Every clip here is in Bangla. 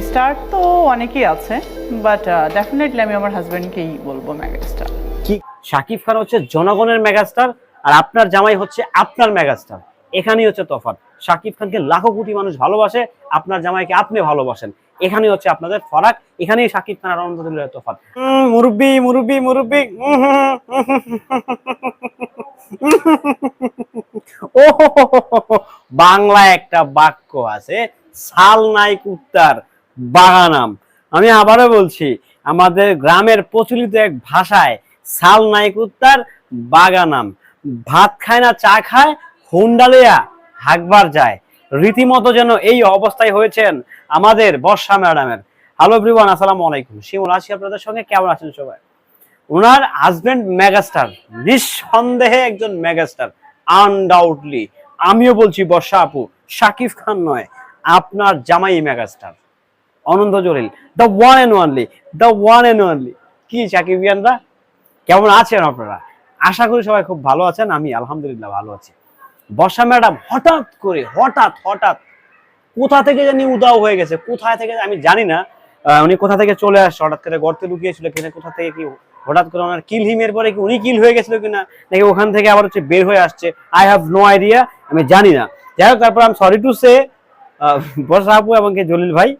স্টার তো অনেকেই আছে বাট ডেফিনেটলি আমি আমার হাজব্যান্ডকেই বলব মেগা স্টার কি শাকিব খান হচ্ছে জনগণের মেগাস্টার আর আপনার জামাই হচ্ছে আপনার মেগাস্টার এখানেই হচ্ছে তফাৎ শাকিব খানকে লাখো কোটি মানুষ ভালোবাসে আপনার জামাইকে আপনি ভালোবাসেন এখানেই হচ্ছে আপনাদের ফরাক এখানেই শাকিব খান আর অনন্তদুল্লাহ তফাৎ মুরব্বি মুরব্বি মুরব্বি ও হো হো হো হো হো। বাংলা একটা বাক্য আছে সাল নাই কুত্তার বাগানাম। আমি আবারও বলছি, আমাদের গ্রামের প্রচলিত এক ভাষায় সাল নাই কুত্তার বাগানাম। ভাত খায় না, চা খায় হুন্ডালিয়া হাকবার যায়। রীতিমতো যেন এই অবস্থায় হয়েছেন আমাদের বর্ষা ম্যাডামের। হ্যালো এভরিওয়ান আসসালামু আলাইকুম। শিমুল, আছি আপনাদের সঙ্গে। কেমন আছেন সবাই? ওনার হাজবেন্ড মেগাস্টার নিঃসন্দেহে একজন মেগাস্টার আনডাউটলি আমিও বলছি, বর্ষা আপু, শাকিব খান নয়, আপনার জামাই megastar Ananta Jalil the one and only the one and only কি সাকিবিয়ানরা কেমন আছেন আপনারা? আশা করি সবাই খুব ভালো আছেন, আমি আলহামদুলিল্লাহ ভালো আছি। বর্ষা ম্যাডাম, হঠাৎ করে, হঠাৎ হঠাৎ, কোথা থেকে জানি উদাও হয়ে গেছে, কোথায় থেকে আমি জানি না। উনি কোথা থেকে চলে আসছে, হঠাৎ করে গর্তে লুকিয়েছিল কিনা, কোথা থেকে কি, হঠাৎ করে ওনার কিল হিমের পরে কি, উনি কিল হয়ে গেছিল কিনা, নাকি ওখান থেকে আবার হচ্ছে বের হয়ে আসছে। আই হ্যাভ নো আইডিয়া আমি জানি না। যাই হোক, তারপর আমি সরি টু সে বর্ষা আপু এবং জলিল ভাই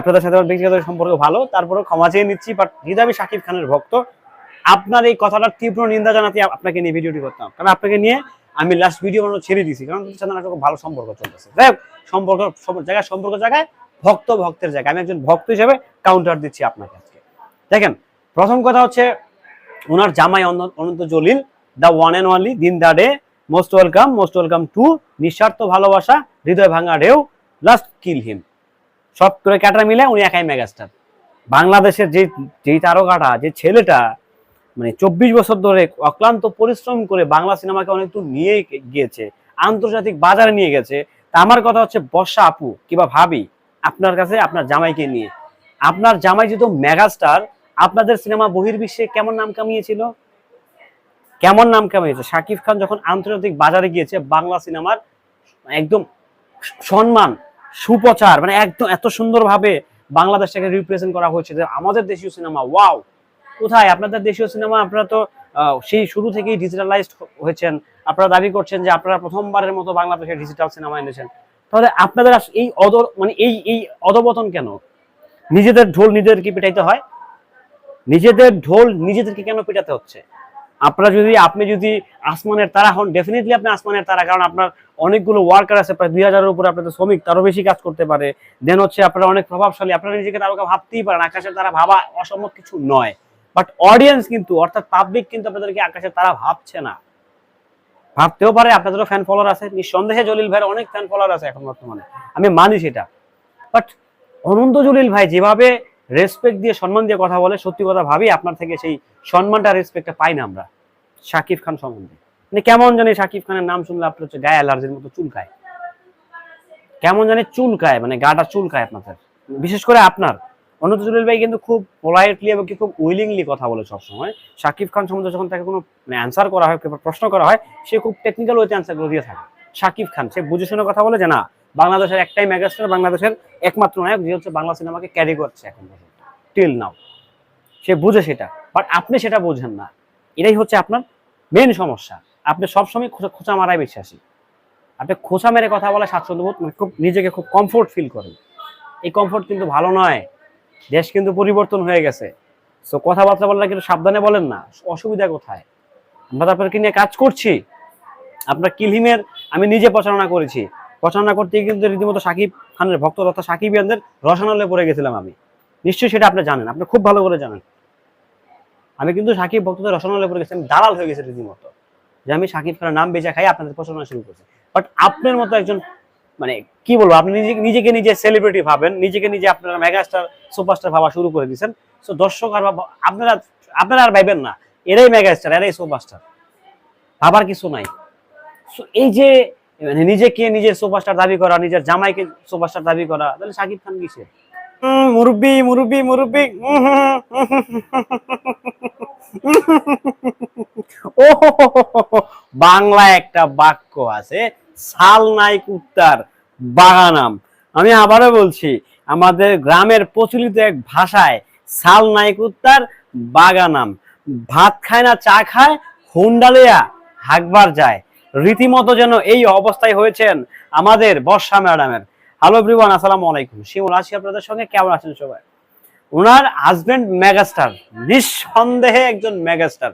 আপনাদের সাথে ব্যক্তিগত সম্পর্ক ভালো তারপরে ক্ষমা চেয়ে নিচ্ছি বাট আমি শাকিব খানের ভক্ত। আপনার এই কথাটার তীব্র নিন্দা জানাতে আপনাকে নিয়ে ভিডিওটি করতাম। কারণ আপনাকে নিয়ে আমি লাস্ট ভিডিও বানানো ছেড়ে দিয়েছি, কারণ সাথে একটা ভালো সম্পর্ক চলতেছে। যাই সম্পর্ক জায়গায় সম্পর্ক জায়গায়, ভক্ত ভক্তের জায়গায়। আমি একজন ভক্ত হিসেবে কাউন্টার দিচ্ছি আপনাকে আজকে। দেখেন, প্রথম কথা হচ্ছে ওনার জামাই Ananta Jalil the one and only দিন the day most welcome most welcome to নিঃস্বার্থ ভালোবাসা, হৃদয় ভাঙা ঢেউ লাস্ট কিল হিম সব করে ক্যাটা মিলে উনি একাই মেগাস্টার। বাংলাদেশের যে যেই তারকাটা, যে ছেলেটা মানে চব্বিশ বছর ধরে অক্লান্ত পরিশ্রম করে বাংলা সিনেমাকে অনেক দূর নিয়ে গিয়েছে, আন্তর্জাতিক বাজারে নিয়ে গেছে, তা আমার কথা হচ্ছে, বর্ষা আপু কিবা ভাবি, আপনার কাছে, আপনার জামাইকে নিয়ে। আপনার জামাই যেহেতু মেগাস্টার, আপনাদের সিনেমা বহির্বিশ্বে কেমন নাম কামিয়েছিল? কেমন নাম কামিয়েছে? শাকিব খান যখন আন্তর্জাতিক বাজারে গিয়েছে, বাংলা সিনেমার একদম সম্মান সুপ্রচার মানে একদম এত সুন্দরভাবে বাংলাদেশটাকে রিপ্রেজেন্ট করা হয়েছে যে আমাদের দেশীয় সিনেমা ওয়াও কোথায়? আপনাদের দেশীয় সিনেমা আপনারা তো সেই শুরু থেকেই ডিজিটালাইজড হয়েছেন। আপনারা দাবি করছেন যে আপনারা প্রথমবারের মতো বাংলাদেশের ডিজিটাল সিনেমা এনেছেন। তাহলে আপনাদের এই অদর মানে এই এই অধপতন কেন? নিজেদের ঢোল নিজেদেরকে পিটাইতে হয়? নিজেদের ঢোল নিজেদেরকে কেন পিটাতে হচ্ছে? আপনারা যদি, আপনি যদি আসমানের তারা হন ডেফিনেটলি আপনি আসমানের তারা, কারণ আপনার অনেকগুলো ওয়ার্কার আছে, প্রায় দুই হাজারের উপরে আপনাদের শ্রমিক, তারও বেশি কাজ করতে পারে। দেন হচ্ছে আপনারা অনেক প্রভাবশালী, আপনারা নিজেকে তারকা ভাবতেই পারেন, আকাশের তারা ভাবা অসম্ভব কিছু নয়। বাট অডিয়েন্স কিন্তু, অর্থাৎ পাবলিক কিন্তু আপনাদেরকে আকাশের তারা ভাবছে না। ভাবতেও পারে, আপনাদেরও ফ্যান ফলোয়ার আছে। নিঃসন্দেহে জলিল ভাইয়ের অনেক ফ্যান ফলোয়ার আছে এখন বর্তমানে। আমি মানি সেটা। বাট অনন্ত জলিল ভাই, যেভাবে রেসপেক্ট দিয়ে, সম্মান দিয়ে কথা বলে, সত্যি কথা ভাবি আপনার থেকে সেই সম্মানটা রেসপেক্টটা পাই না আমরা। শাকিব খান সম্বন্ধে। মানে কেমন জানি শাকিব খানের নাম শুনলে আপনার হচ্ছে গায়ে অ্যালার্জির মতো চুলকায় কেমন জানি চুলকায় মানে গাটা চুলকায় আপনাদের বিশেষ করে আপনার। অনন্ত জলিল ভাই কিন্তু খুব পোলাইটলি এবং কি খুব উইলিংলি কথা বলে সবসময়। শাকিব খান সম্বন্ধে যখন তাকে কোনো মানে অ্যান্সার করা হয় প্রশ্ন করা হয়, সে খুব টেকনিক্যাল ওয়েতে অ্যান্সারগুলো দিয়ে থাকে। শাকিব খান, সে বুঝে শুনে কথা বলে যে না বাংলাদেশের একটাই মেগাস্টার বাংলাদেশের একমাত্র নায়ক যে হচ্ছে বাংলা সিনেমাকে ক্যারি করছে এখন টিল নাও সে বুঝে সেটা বাট আপনি সেটা বোঝেন না। এটাই হচ্ছে আপনার মেন সমস্যা। আপনি সবসময় খোঁচা খোঁচা মারাই বিশ্বাসী আপনি খোঁচা মেরে কথা বলা স্বাচ্ছন্দ্য বোধ মানে খুব নিজেকে খুব কমফোর্ট ফিল করেন। এই কমফোর্ট কিন্তু ভালো নয়। দেশ কিন্তু পরিবর্তন হয়ে গেছে। সো কথাবার্তা বলার কিন্তু সাবধানে বলেন না। অসুবিধা কোথায়? আমরা তো আপনাকে নিয়ে কাজ করছি। আপনার কিলহিমের আমি নিজে প্রচারণা করেছি। প্রচারণা করতে কিন্তু রীতিমতো সাকিব খানের ভক্ত তথা সাকিব ইয়ানদের রসনালে পড়ে গেছিলাম আমি। নিশ্চয়ই সেটা আপনি জানেন আপনি খুব ভালো করে জানেন। আমি কিন্তু সাকিব ভক্তদের রসনালে পড়ে গেছি আমি দালাল হয়ে গেছি রীতিমতো। যে আমি সাকিব খানের নাম বেচা খাই আপনাদের প্রচারণা শুরু করছি। বাট আপনার মতো একজন মানে কি বলব আপনি নিজেকে নিজেকে নিজে সেলিব্রিটি ভাবেন নিজেকে নিজে আপনারা মেগাস্টার সুপারস্টার ভাবা শুরু করে দিয়েছেন। তো দর্শক আর আপনারা আপনারা আর ভাইবেন না এরাই মেগাস্টার এরাই সুপারস্টার ভাবার কিছু নাই। So, এই যে মানে নিজেকে নিজের সুপারস্টার দাবি করা নিজের জামাইকে সুপারস্টার দাবি করা তাহলে সাকিব খান কিসে মুরব্বি মুরব্বি মুরব্বি ও। বাংলা একটা বাক্য আছে সাল নাই কুত্তার বাগানাম আমি আবারও বলছি আমাদের গ্রামের প্রচলিত এক ভাষায় সাল নাই কুত্তার বাগানাম ভাত খায় না চা খায় হুন্ডালিয়া হাকবার যায় রীতিমতো যেন এই অবস্থায় হয়েছেন আমাদের বর্ষা ম্যাডামের। হ্যালো এভরিওয়ান আসসালামু আলাইকুম। শিমুল, আছি আপনাদের সঙ্গে। কেমন আছেন সবাই? ওনার হাজবেন্ড মেগাস্টার নিঃসন্দেহে একজন মেগাস্টার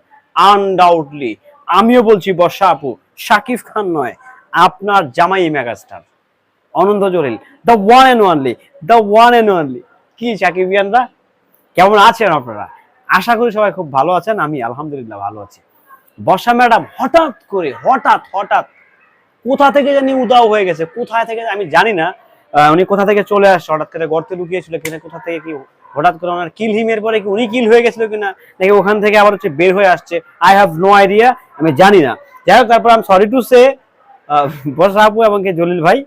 আনডাউটলি আমিও বলছি বর্ষা আপু, শাকিব খান নয়, আপনার জামাই megastar Ananta Jalil the one and only the one and only কি সাকিবিয়ানরা কেমন আছেন আপনারা? আশা করি সবাই খুব ভালো আছেন, আমি আলহামদুলিল্লাহ ভালো আছি। বর্ষা ম্যাডাম, হঠাৎ করে, হঠাৎ হঠাৎ, কোথা থেকে জানি উদাও হয়ে গেছে, কোথায় থেকে আমি জানি না উনি কোথা থেকে চলে আসছে, হঠাৎ করে গর্তে লুকিয়েছিল কিনা, কোথা থেকে কি, হঠাৎ করে ওনার কিল হিমের পরে কি উনি কিল হয়ে গেছিল কিনা, নাকি ওখান থেকে আবার হচ্ছে বের হয়ে আসছে আই হ্যাভ নো আইডিয়া আমি জানি না। যাই হোক, তারপর আমি সরি টু সে বর্ষা আপু এবং জলিল ভাই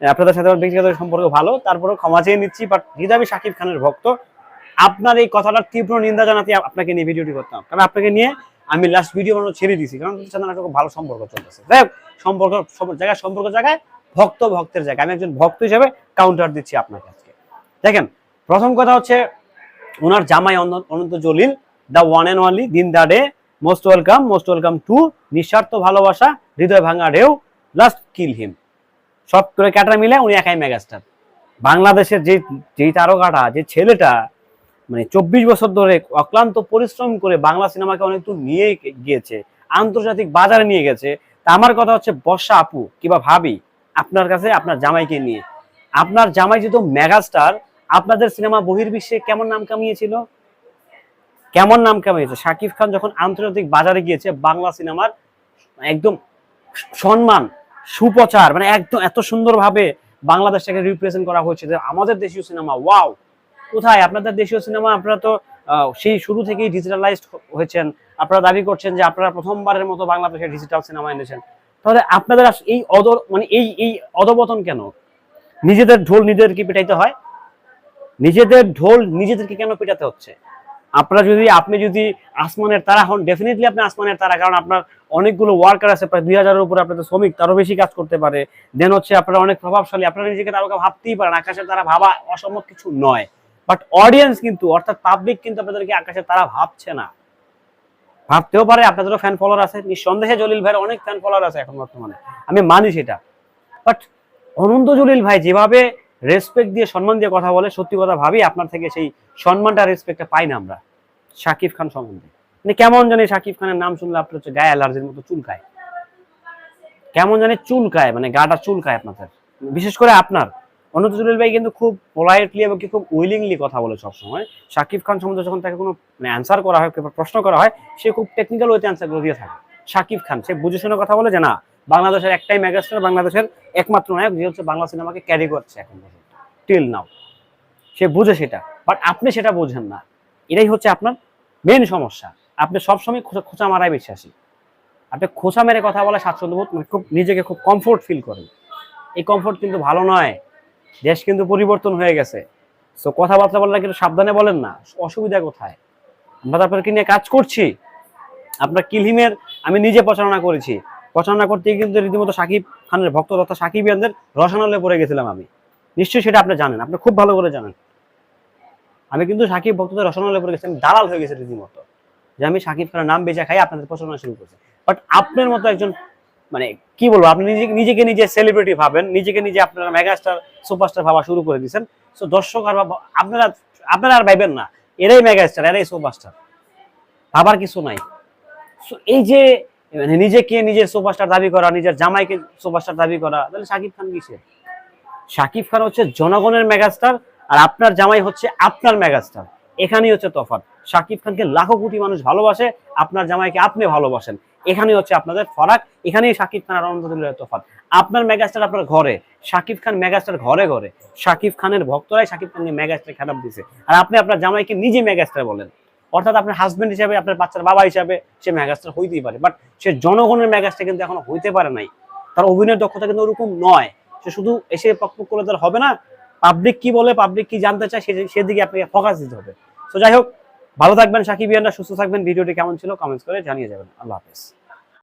আপনাদের সাথে আমার ব্যক্তিগত সম্পর্ক ভালো, তারপরেও ক্ষমা চেয়ে নিচ্ছি বাট যেহেতু আমি শাকিব খানের ভক্ত। আপনার এই কথাটার তীব্র নিন্দা জানাতে আপনাকে নিয়ে ভিডিওটি করতাম। কারণ আপনাকে নিয়ে আমি লাস্ট ভিডিও বানানো ছেড়ে দিয়েছি, কারণ সাথে একটা ভালো সম্পর্ক চলতেছে। সম্পর্ক জায়গায় সম্পর্ক জায়গায়, ভক্ত ভক্তের জায়গায়। আমি একজন ভক্ত হিসেবে কাউন্টার দিচ্ছি আপনাকে আজকে দেখেন, প্রথম কথা হচ্ছে ওনার জামাই Ananta- Jalil the one and only দিন the day most welcome most welcome to নিঃস্বার্থ ভালোবাসা, হৃদয় ভাঙা ঢেউ লাস্ট কিল হিম সব করে ক্যাটা মিলে উনি একাই মেগাস্টার বাংলাদেশের যে, যেই তারকাটা, যে ছেলেটা মানে চব্বিশ বছর ধরে অক্লান্ত পরিশ্রম করে বাংলা সিনেমাকে অনেক দূর নিয়ে গিয়েছে, আন্তর্জাতিক বাজারে নিয়ে গেছে। তা আমার কথা হচ্ছে, বর্ষা আপু কিবা ভাবি? আপনার কাছে, আপনার জামাইকে নিয়ে। আপনার জামাই যেহেতু মেগাস্টার, আপনাদের সিনেমা বহির্বিশ্বে কেমন নাম কামিয়েছিল? কেমন নাম কামিয়েছে? শাকিব খান যখন আন্তর্জাতিক বাজারে গিয়েছে, বাংলা সিনেমার একদম সম্মান, সুপ্রচার মানে একদম এত সুন্দরভাবে বাংলাদেশটাকে রিপ্রেজেন্ট করা হয়েছে যে আমাদের দেশীয় সিনেমা ওয়াও কোথায়? আপনাদের দেশীয় সিনেমা, আপনারা তো সেই শুরু থেকেই ডিজিটালাইজড হয়েছেন। আপনারা দাবি করছেন যে আপনারা প্রথমবারের মতো বাংলাদেশের ডিজিটাল সিনেমা এনেছেন। তাহলে আপনাদের এই অদ মানে এই এই অধপতন কেন? নিজেদের ঢোল নিজেদেরকে পেটাইতে হয়? নিজেদের ঢোল নিজেদেরকে কেন পেটাতে হচ্ছে? আপনারা যদি, আপনি যদি আসমানের তারা হন ডেফিনেটলি আপনি আসমানের তারা, কারণ আপনার অনেকগুলো ওয়ার্কার আছে, প্রায় দুই হাজারের উপরে আপনাদের শ্রমিক, তারও বেশি কাজ করতে পারে। দেন হচ্ছে আপনারা অনেক প্রভাবশালী, আপনারা নিজেকে তারকা ভাবতেই পারেন, আকাশের তারা ভাবা অসম্ভব কিছু নয়। বাট অডিয়েন্স কিন্তু, অর্থাৎ পাবলিক কিন্তু আপনাদেরকে আকাশের তারা ভাবছে না। ভাবতেও পারে, আপনাদেরও ফ্যান ফলোয়ার আছে। নিঃসন্দেহে জলিল ভাইয়ের অনেক ফ্যান ফলোয়ার আছে এখন বর্তমানে। আমি মানি সেটা। বাট অনন্ত জলিল ভাই যেভাবে রেসপেক্ট দিয়ে, সম্মান দিয়ে কথা বলে, সত্যি কথা ভাবি, আপনার থেকে সেই সম্মানটা রেসপেক্টটা পাই না আমরা। শাকিব খান সম্বন্ধে। মানে কেমন জানি শাকিব খানের নাম শুনলে আপনার হচ্ছে গায়ে অ্যালার্জির মতো চুলকায়। কেমন জানি চুলকায় মানে গাটা চুলকায় আপনাদের। বিশেষ করে আপনার। অনন্ত জলিল ভাই কিন্তু খুব পোলাইটলি এবং খুব উইলিংলি কথা বলে সবসময়। শাকিব খান সম্বন্ধে যখন তাকে কোনো মানে অ্যান্সার করা হয় প্রশ্ন করা হয়, সে খুব টেকনিক্যাল ওয়েতে অ্যান্সারগুলো দিয়ে থাকে। শাকিব খান, সে বুঝে শুনে কথা বলে যে না, বাংলাদেশের একটাই মেগাস্টার বাংলাদেশের একমাত্র নায়ক, যে হচ্ছে বাংলা সিনেমাকে ক্যারি করছে এখন পর্যন্ত। টিল নাও সে বুঝে সেটা। বাট আপনি সেটা বোঝেন না। এটাই হচ্ছে আপনার মেন সমস্যা। আপনি সবসময় খোঁচা খোঁচা মারায় বিশ্বাসী। আপনি খোঁচা মেরে কথা বলে স্বাচ্ছন্দ্য বোধ মানে খুব নিজেকে খুব কমফোর্ট ফিল করেন। এই কমফোর্ট কিন্তু ভালো নয়। দেশ কিন্তু পরিবর্তন হয়ে গেছে। সো কথাবার্তা বললে কিন্তু সাবধানে বলেন না, অসুবিধা কোথায়? আমরা তো আপনাদেরকে নিয়ে কাজ করছি। আপনার কিলহিমের আমি নিজে প্রচারণা করেছি। প্রচারণা করতে গিয়ে কিন্তু রীতিমতো সাকিব খানের ভক্ত তথা সাকিবিয়ানদের রসানলে পড়ে গেছিলাম আমি। নিশ্চয়ই সেটা আপনি জানেন, আপনি খুব ভালো করে জানেন। আমি কিন্তু সাকিব ভক্তদের রসনলে পড়ে গেছি, আমি দালাল হয়ে গেছি রীতিমতো। যে আমি সাকিব খানের নাম বেচা খাই, আপনাদের প্রচারণা শুরু করছি। বাট আপনার মতো একজন মানে কি বলব, আপনি নিজে নিজেকে নিজে সেলিব্রিটি ভাবেন, নিজেকে নিজে আপনারা মেগাস্টার সুপারস্টার ভাবা শুরু করে দিচ্ছেন সো দর্শক আর আপনারা আপনারা আর ভাইবেন না, এরাই মেগাস্টার এরাই সুপারস্টার ভাবার কিছু নাই। সো এই যে মানে নিজেকে নিজের সুপারস্টার দাবি করা, নিজের জামাইকে সুপারস্টার দাবি করা, তাহলে সাকিব খান কিসের সাকিব খান হচ্ছে জনগণের মেগাস্টার আর আপনার জামাই হচ্ছে আপনার মেগাস্টার এখানেই হচ্ছে তফাৎ। সাকিব খানকে লাখো কোটি মানুষ ভালোবাসে, আপনার জামাইকে আপনি ভালোবাসেন। এখানেই হচ্ছে আপনাদের ফরাক, এখানেই সাকিব খান আর অনন্তদুল্লাহের তফাৎ। আপনার মেগাস্টার আপনার ঘরে সাকিব খান মেগাস্টার ঘরে ঘরে। সাকিব খানের ভক্তরাই সাকিব খানকে মেগাস্টার খারাপ দিছে। আর আপনি আপনার জামাইকে নিজে মেগাস্টার বলেন। অর্থাৎ আপনার হাজবেন্ড হিসাবে, আপনার বাচ্চার বাবা হিসাবে সে মেগাস্টার হইতেই পারে। বাট সে জনগণের মেগাস্টার কিন্তু এখনও হইতে পারে নাই। তার অভিনয়ের দক্ষতা কিন্তু ওরকম নয়। সে শুধু এসে পকপক করলে তার হবে না। পাবলিক কি বলে পাবলিক কি জানতে চায় সেদিকে আপনাকে ফোকাস দিতে হবে। তো যাই হোক, ভালো থাকবেন সাকিব ইয়ানরা সুস্থ থাকবেন। ভিডিওটি কেমন ছিল কমেন্টস করে জানিয়ে যাবেন। আল্লাহ হাফেজ।